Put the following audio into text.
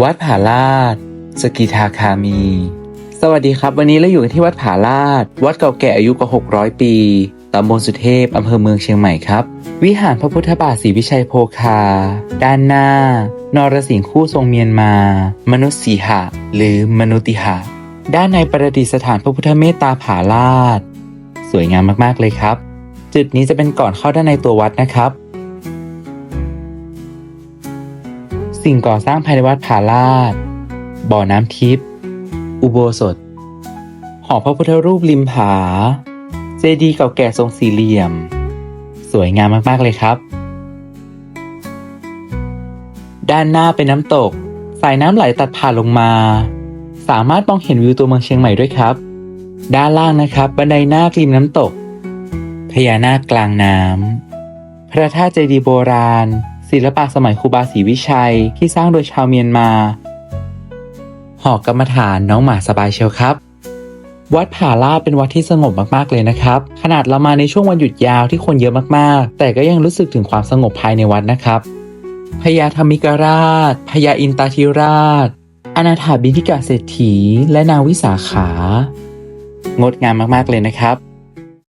วัดผาลาด สกิทาคามี สวัสดีครับ วันนี้เราอยู่กันที่วัดผาลาด วัดเก่าแก่อายุกว่า 600 ปี ตำบลสุเทพ อำเภอเมืองเชียงใหม่ครับ วิหารพระพุทธบาทศรีวิชัยโพคา ด้านหน้า นรสิงห์คู่ทรงเมียนมา มนุษย์สีหะ หรือมนุติหะ ด้านในประดิษฐานพระพุทธเมตตาผาลาด สวยงามมากๆเลยครับ จุดนี้จะเป็นก่อนเข้าด้านในตัววัดนะครับ สิ่งก่อสร้างภายในวัดผาลาด บ่อน้ำทิพย์ อุโบสถ หอพระพุทธรูปริมผา เจดีย์เก่าแก่ทรงสี่เหลี่ยม สวยงามมาก ๆ เลยครับ ด้านหน้าเป็นน้ำตก สายน้ำไหลตัดผ่านลงมา สามารถมองเห็นวิวตัวเมืองเชียงใหม่ด้วยครับ ด้านล่างนะครับ บันไดหน้ากริมน้ำตก พญานาคกลางน้ำ พระธาตุเจดีย์โบราณ ศิลปะสมัยครูบาศรีวิชัยที่สร้างโดยชาวเมียนมา หอกกรรมฐานน้องหมาสบายเชียวครับ วัดผาลาเป็นวัดที่สงบมากๆเลยนะครับ ขนาดเรามาในช่วงวันหยุดยาวที่คนเยอะมากๆ แต่ก็ยังรู้สึกถึงความสงบภายในวัดนะครับพญาธรรมิกราชพญาอินตาธิราชอนาถาบิณฑิกาเศรษฐี และนางวิสาขา งดงามมากๆเลยนะครับ